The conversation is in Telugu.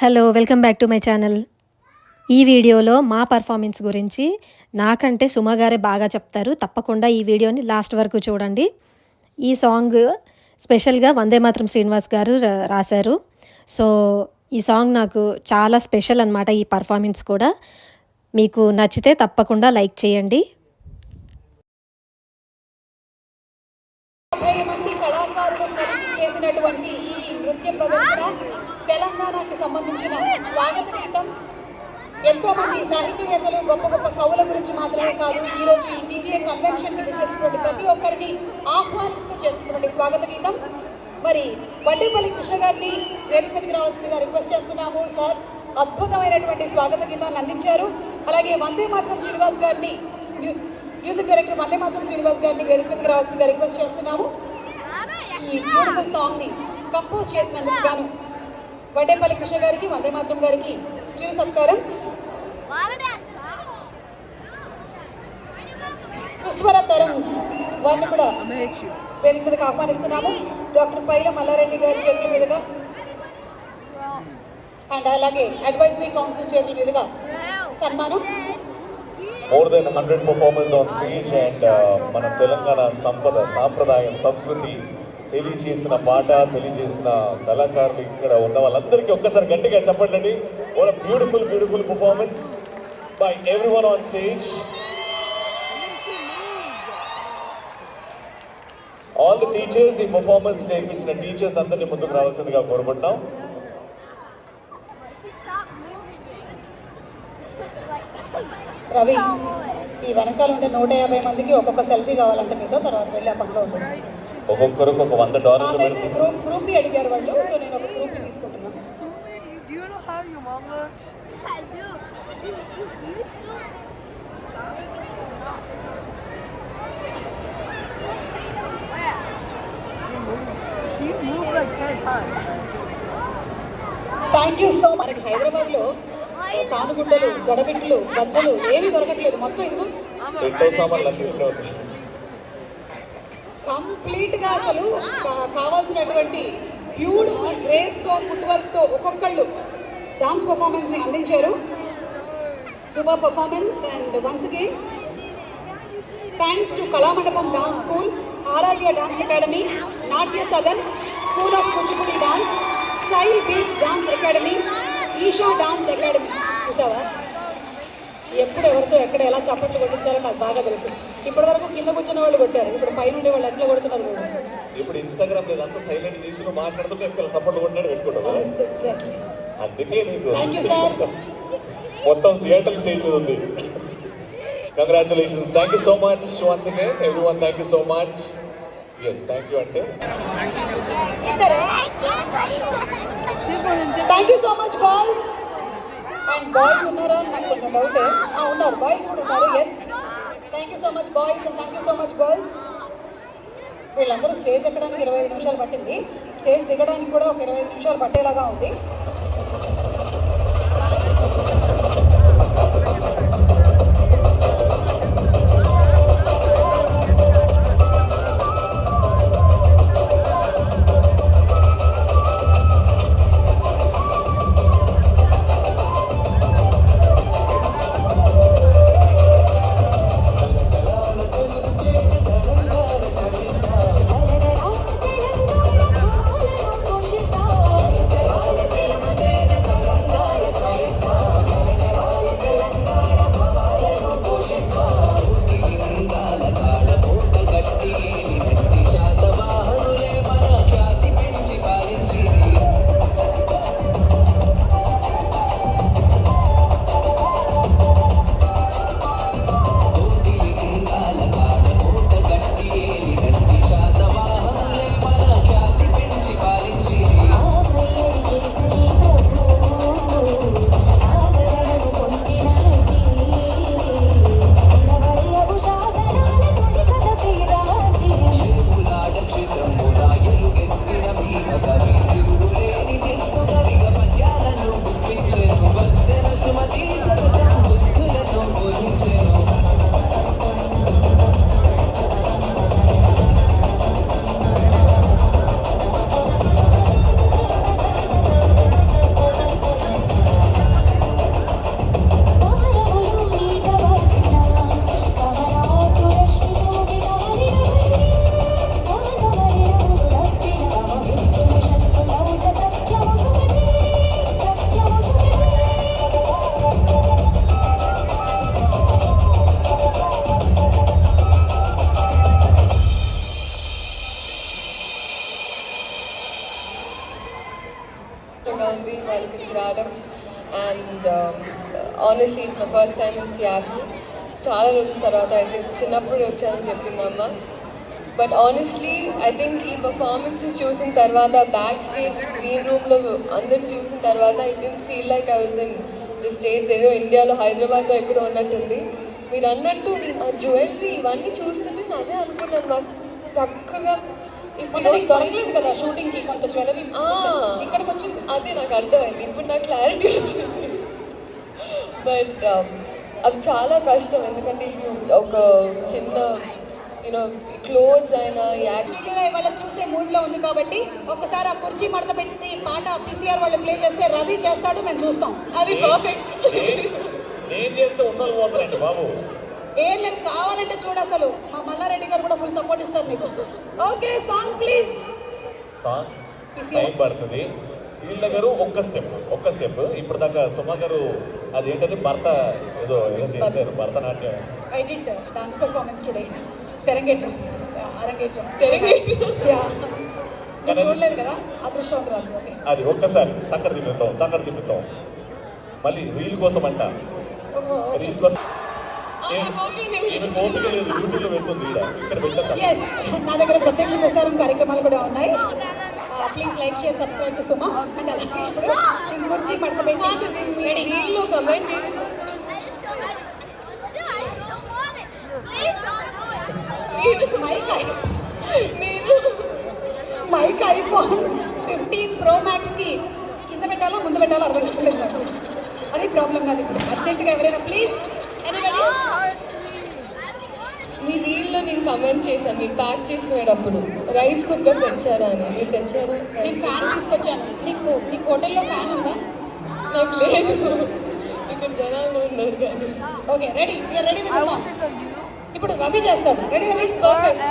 Hello welcome back to my channel ఈ వీడియోలో మా పర్ఫార్మెన్స్ గురించి నాకంటే సుమ గారే బాగా చెప్తారు. తప్పకుండా ఈ వీడియోని లాస్ట్ వరకు చూడండి. ఈ సాంగ్ స్పెషల్గా వందే మాత్రం శ్రీనివాస్ గారు రాశారు. సో ఈ సాంగ్ నాకు చాలా స్పెషల్ అనమాట ఈ పర్ఫార్మెన్స్ కూడా. మీకు నచ్చితే తప్పకుండా లైక్ చేయండి. చేసినటువంటి నృత్య ప్రదర్శన తెలంగాణకి సంబంధించిన స్వాగత గీతం ఎంతో మంది సాహిత్యవేత్తలు గొప్ప గొప్ప కవుల గురించి మాత్రమే కాదు ఈ రోజు ఈ టీటీఏ కన్వెన్షన్కి చేసినటువంటి ప్రతి ఒక్కరిని ఆహ్వానిస్తూ చేస్తున్నటువంటి స్వాగత గీతం మరి వడ్డేపల్లి కృష్ణ గారిని వేదిక రావాల్సిందిగా రిక్వెస్ట్ చేస్తున్నాము సార్ అద్భుతమైనటువంటి స్వాగత గీతాన్ని అందించారు. అలాగే వందే మాత్రం శ్రీనివాస్ గారిని మ్యూజిక్ డైరెక్టర్ వందే మాత్రం శ్రీనివాస్ గారిని వేదిక రావాల్సిందిగా రిక్వెస్ట్ చేస్తున్నాము. ఈ బ్యూటిఫుల్ సాంగ్ని కంపోజ్ చేసినందుకు గాను వడ్డేపల్లి కృష్ణ గారికి వందే మాత్రం గారికి చిరు సత్కారం. సుస్వర తరం వారిని కూడా వేదిక మీదకి ఆహ్వానిస్తున్నాము. డాక్టర్ పైల మల్లారెడ్డి గారి చేతుల మీదుగా. అండ్ అలాగే అడ్వైజరీ కౌన్సిల్ చేతుల మీదుగా సన్మానం. More than hundred performance on stage and మన తెలంగాణ సంపద సాంప్రదాయం సంస్కృతి తెలియజేసిన పాట తెలియజేసిన కళాకారులు ఇక్కడ ఉన్న వాళ్ళందరికీ ఒక్కసారి గట్టిగా చెప్పండి ఓ beautiful beautiful performance by every one on stage all the teachers ఈ పర్ఫార్మెన్స్ నేర్పించిన టీచర్స్ అందరినీ ముందుకు రావాల్సిందిగా కోరుకుంటున్నాం. రవి ఈ వెనకాల ఉండే నూట యాభై మందికి ఒక్కొక్క సెల్ఫీ కావాలంటే నీతో తర్వాత వెళ్ళి ఆ పనిలో ఉంటుంది ఒక్కొక్కరికి ఒక వంద డాలర్లు పెడుతుంది గ్రూప్ గ్రూప్ అడిగారు వాళ్ళు సో నేను ఒక గ్రూప్ తీసుకుంటున్నాను Do you know how your mom looks? I do. She moved like 10 times. Thank you so మనకి హైదరాబాద్లో కానుగుడ్డలు జడబిట్లు గజ్జలు ఏమీ దొరకట్లేదు. మొత్తం ఇదిగో. కంప్లీట్గా కంప్లీట్ అసలు కావాల్సినటువంటి బ్యూటిఫుల్ గ్రేస్తో ఫుట్వర్క్తో ఒక్కొక్కళ్ళు డాన్స్ పర్ఫార్మెన్స్ని అందించారు. Super performance and once again thanks to Kalamandapam dance school Aaradhya dance academy Natya Sadan school of Kuchipudi dance style beach dance academy Isha dance academy. చూసావా? ఎప్పుడు ఎవరితో ఎక్కడ ఎలా చప్పట్లు కొట్టించారో నాకు బాగా తెలుసు. ఇప్పటి వరకు కింద కూర్చున్న వాళ్ళు కొట్టారు. ఇప్పుడు పైన ఉండే వాళ్ళు ఎట్లా కొడుతున్నారు చూడండి. ఇప్పుడు ఇన్స్టాగ్రామ్ లేదు అంతా సైలెంట్ చేసి మాట్లాడుతుంటే ఎక్కడ సపోర్ట్ కొట్టినాడు Exactly. అందుకే నీకు. మొత్తం సియాటల్ స్టేజ్ మీద ఉంది. Congratulations thank you so much once again every one thank you so much yes thank you అంటే. Thank you so much boys and boys ఉన్నారా అని నాకు కొంచెం డౌట్ ఉన్నారు బాయ్స్ కూడా ఉన్నారు yes thank you so much boys and thank you so much girls వీళ్ళందరూ స్టేజ్ ఎక్కడానికి ఇరవై ఐదు నిమిషాలు పట్టింది. స్టేజ్ దిగడానికి కూడా ఒక ఇరవై ఐదు నిమిషాలు పట్టేలాగా ఉంది. Honestly it's my first time in Seattle చాలా రోజుల తర్వాత అయితే చిన్నప్పుడు వచ్చానని చెప్పింది అమ్మ. బట్ ఆనెస్ట్లీ ఐ థింక్ ఈ పర్ఫార్మెన్సెస్ చూసిన తర్వాత బ్యాక్ స్టేజ్ గ్రీన్ రూమ్లో అందరు చూసిన తర్వాత I didn't feel like I was in the stage ఏదో ఇండియాలో హైదరాబాద్లో ఎక్కడో ఉన్నట్టుంది. మీరు అన్నట్టు ఆ జ్యువెలరీ ఇవన్నీ చూస్తుంటే నేను అదే అనుకున్నాను. నాకు చక్కగా ఇప్పుడు దొరకలేదు కదా షూటింగ్కి కొంత జ్యువెలరీ ఇక్కడికి వచ్చింది అదే నాకు అర్థమైంది. ఇప్పుడు నాకు క్లారిటీ వచ్చింది. బట్ అవి చాలా కష్టం. ఎందుకంటే ఇది ఒక చిన్న యూనో క్లోత్స్ అయినా శ్రీలీల ఇవాళ చూసే మూడ్లో ఉంది కాబట్టి ఒక్కసారి ఆ కుర్చీ మడత పెట్టి పాట పీసీఆర్ వాళ్ళు ప్లే చేస్తే రవి చేస్తాడు మేము చూస్తాం. అది పర్ఫెక్ట్ నేను చేస్తే ఉన్నలు పోతానండి బాబు? ఏం లేదు కావాలంటే చూడు అసలు. మా మల్లారెడ్డి గారు కూడా ఫుల్ సపోర్ట్ ఇస్తారు నీకు. Okay song please song time పడుతుంది. శ్రీల గారు ఒక్క స్టెప్ ఒక్క స్టెప్ ఇప్పుడు దాకా సుమ గారు అదేంటది? భర్త ఏదో ఏదో చేశారు Bharatanatyam. I did dance performance today తెరంగేట్రం arangetram తెరంగేట్రం. చూడలేదు కదా? అదృష్టవంతురాలు. ఓకే అది ఒక్కసారి తక్కడ తిప్పుతాం తక్కడ తిప్పుతాం. మళ్ళీ రీల్ కోసం అంట. రీల్ కోసం. నేను ఓపిక లేదు యూట్యూబ్లో పెడుతుంది ఈడ. ఇక్కడ నా దగ్గర ప్రత్యక్ష ప్రసారం కార్యక్రమాలు కూడా ఉన్నాయి. Please like share subscribe to Suma and అలాగే ఇప్పుడు దీని గురించి మడత పెట్టి కమెంట్ చేసి మైక్ నేను మైక్ ఐఫోన్ ఫిఫ్టీన్ ప్రో మ్యాక్స్కి కింద పెట్టాలో ముందు పెట్టాలో అర్థం కాలేదు. నాకు. అది ప్రాబ్లం కాదు ఇప్పుడు. అర్జెంట్గా ఎవరైనా ప్లీజ్ మీ రీల్లో నేను కమెంట్ చేశాను మీరు ప్యాక్ చేసుకునేటప్పుడు. రైస్ కుక్కర్ తెచ్చారా అని. మీరు తెచ్చారా? నీ ఫ్యాన్ తీసుకొచ్చాను. నీకు నీకు హోటల్లో ఫ్యాన్ ఉందా? నాకు లేదు. ఇక్కడ జనాలు ఉన్నారు కానీ. Okay ready. You are ready with song ఇప్పుడు రవి చేస్తాడు. Ready Ravi perfect.